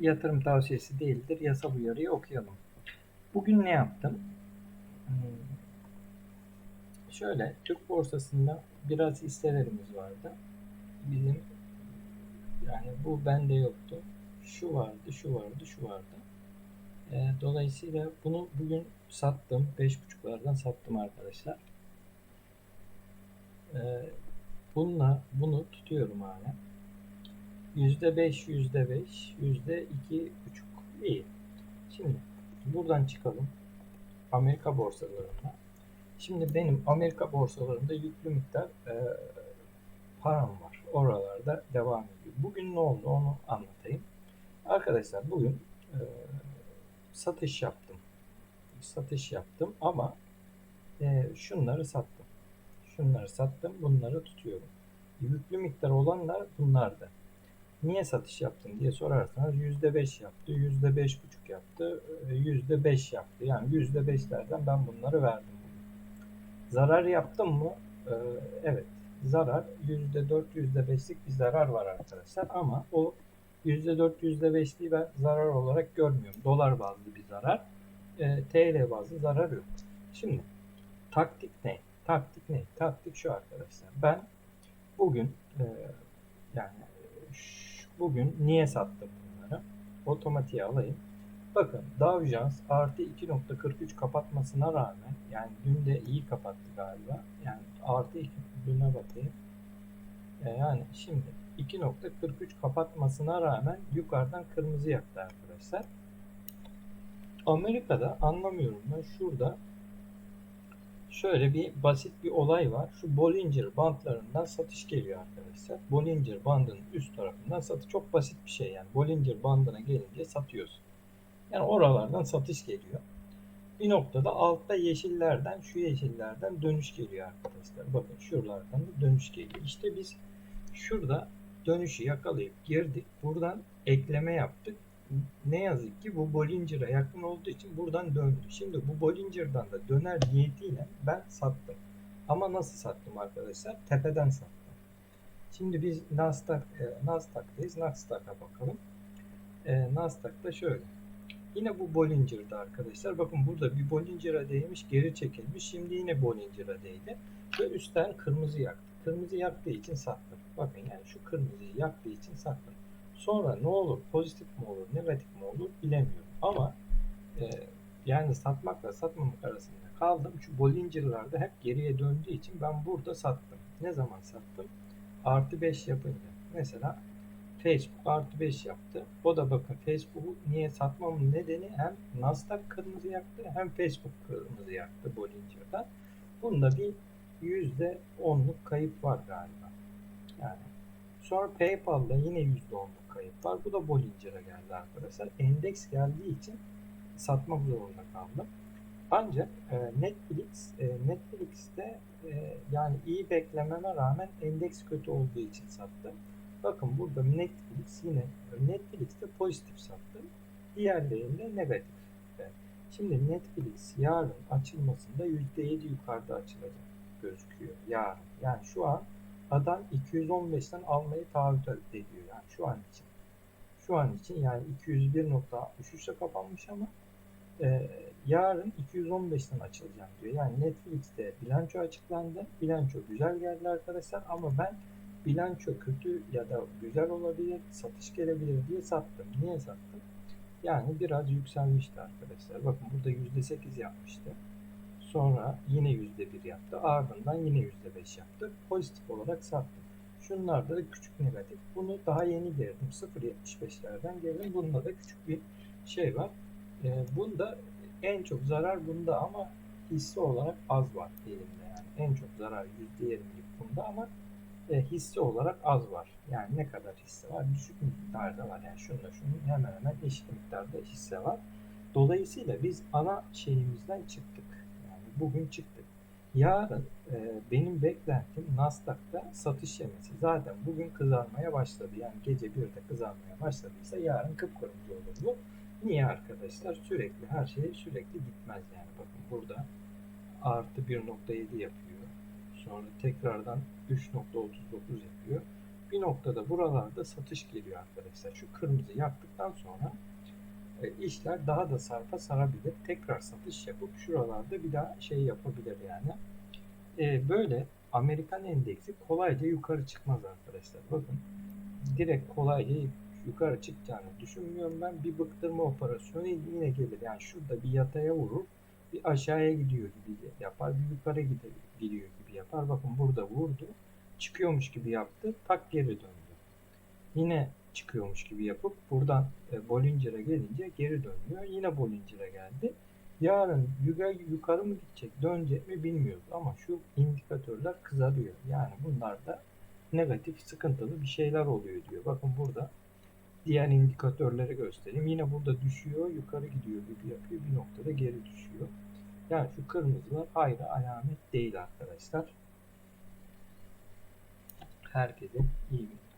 yatırım tavsiyesi değildir. Yasa uyarıyı okuyalım. Bugün ne yaptım? Hmm, Şöyle Türk borsasında biraz hisselerimiz vardı. Bizim yani bu bende yoktu. Şu vardı, şu vardı, şu vardı. Ee, dolayısıyla bunu bugün sattım. 5.5'lardan sattım arkadaşlar. Ee, bununla bunu tutuyorum hala. Yüzde beş, yüzde beş, yüzde iki buçuk. İyi. Şimdi buradan çıkalım. Amerika borsalarına. Şimdi benim Amerika borsalarında yüklü miktar e, param var. Oralarda devam ediyor. Bugün ne oldu onu anlatayım. Arkadaşlar bugün e, satış yaptım. Satış yaptım ama e, şunları sattım. Şunları sattım. Bunları tutuyorum. Yüklü miktar olanlar bunlardı. Niye satış yaptın diye sorarsanız %5 yaptı, %5,5 yaptı, e, %5 yaptı. Yani %5'lerden ben bunları verdim. Zarar yaptım mı? Ee, evet. Zarar %4, %5'lik bir zarar var arkadaşlar. Ama o %4, %5'liği ben zarar olarak görmüyorum. Dolar bazlı bir zarar. Ee, TL bazlı zarar yok. Şimdi taktik ne? Taktik ne? Taktik şu arkadaşlar. Ben bugün e, yani bugün niye sattım bunları? Otomatiğe alayım. Bakın Dow Jones artı 2.43 kapatmasına rağmen yani dün de iyi kapattı galiba. Yani artı 2 düne bakayım. E, yani şimdi 2.43 kapatmasına rağmen yukarıdan kırmızı yaktı arkadaşlar. Amerika'da anlamıyorum ben şurada şöyle bir basit bir olay var. Şu Bollinger bandlarından satış geliyor arkadaşlar. Bollinger bandının üst tarafından satış çok basit bir şey yani. Bollinger bandına gelince satıyorsun. Yani oralardan satış geliyor. Bir noktada altta yeşillerden şu yeşillerden dönüş geliyor arkadaşlar. Bakın şuralardan da dönüş geliyor. İşte biz şurada dönüşü yakalayıp girdik. Buradan ekleme yaptık. Ne yazık ki bu Bollinger'a yakın olduğu için buradan döndü. Şimdi bu Bollinger'dan da döner niyetiyle ben sattım. Ama nasıl sattım arkadaşlar? Tepeden sattım. Şimdi biz Nasdaq, e, Nasdaq'tayız. Nasdaq'a bakalım. E, Nasdaq'ta şöyle. Yine bu Bollinger'da arkadaşlar. Bakın burada bir Bollinger'a değmiş, geri çekilmiş. Şimdi yine Bollinger'a değdi. Ve üstten kırmızı yaktı. Kırmızı yaktığı için sattım. Bakın yani şu kırmızıyı yaktığı için sattım. Sonra ne olur? Pozitif mi olur, negatif mi olur bilemiyorum. Ama e, yani satmakla satmamak arasında kaldım. Şu Bollinger'larda hep geriye döndüğü için ben burada sattım. Ne zaman sattım? Artı 5 yapınca. Mesela Facebook artı 5 yaptı. O da bakın Facebook'u niye satmamın nedeni hem Nasdaq kırmızı yaktı hem Facebook kırmızı yaktı Bollinger'dan. Bunda bir %10'luk kayıp var galiba. Yani sonra PayPal'da yine %10'luk kayıp var. Bu da Bollinger'a geldi arkadaşlar. Endeks geldiği için satmak zorunda kaldım. Ancak e, Netflix e, Netflix'te e, yani iyi beklememe rağmen endeks kötü olduğu için sattım. Bakın burada Netflix yine Netflix'te pozitif sattı. Diğerlerinde negatif. Şimdi Netflix yarın açılmasında %7 yukarıda açılacak gözüküyor yarın. Yani şu an adam 215'ten almayı taahhüt ediyor yani şu an için. Şu an için yani 201.63'e kapanmış ama e, yarın 215'ten açılacağım diyor. Yani Netflix'te bilanço açıklandı. Bilanço güzel geldi arkadaşlar ama ben bilanço kötü ya da güzel olabilir, satış gelebilir diye sattım. Niye sattım? Yani biraz yükselmişti arkadaşlar. Bakın burada %8 yapmıştı. Sonra yine %1 yaptı. Ardından yine %5 yaptı. Pozitif olarak sattım. Şunlarda da küçük negatif. Bunu daha yeni girdim. 0.75'lerden girdim. Bunda da küçük bir şey var. Ee, bunda en çok zarar bunda ama hisse olarak az var elimde yani. En çok zarar %20'lik bunda ama e, hisse olarak az var. Yani ne kadar hisse var? Düşük miktarda var. Yani şununla şunun hemen hemen eşit miktarda hisse var. Dolayısıyla biz ana şeyimizden çıktık. Bugün çıktık. Yarın e, benim beklentim Nasdaq'ta satış yemesi. Zaten bugün kızarmaya başladı. Yani gece 1'de kızarmaya başladıysa yarın kıpkırmızı olur bu. Niye arkadaşlar? Sürekli her şey sürekli gitmez yani. Bakın burada artı 1.7 yapıyor. Sonra tekrardan 3.39 yapıyor. Bir noktada buralarda satış geliyor arkadaşlar. Şu kırmızı yaktıktan sonra işler daha da sarpa sarabilir. Tekrar satış yapıp şuralarda bir daha şey yapabilir yani. E, böyle Amerikan endeksi kolayca yukarı çıkmaz arkadaşlar. Bakın direkt kolayca yukarı çıkacağını düşünmüyorum ben. Bir bıktırma operasyonu yine gelir. Yani şurada bir yataya vurur. Bir aşağıya gidiyor gibi yapar. Bir yukarı gidiyor gibi yapar. Bakın burada vurdu. Çıkıyormuş gibi yaptı. Tak geri döndü. Yine çıkıyormuş gibi yapıp buradan e, Bollinger'a gelince geri dönüyor. Yine Bollinger'a geldi. Yarın yukarı, yukarı mı gidecek, dönecek mi bilmiyoruz ama şu indikatörler kızarıyor. Yani bunlarda negatif, sıkıntılı bir şeyler oluyor diyor. Bakın burada diğer indikatörleri göstereyim. Yine burada düşüyor, yukarı gidiyor gibi yapıyor. Bir noktada geri düşüyor. Yani şu kırmızılar ayrı alamet değil arkadaşlar. Herkese iyi günler.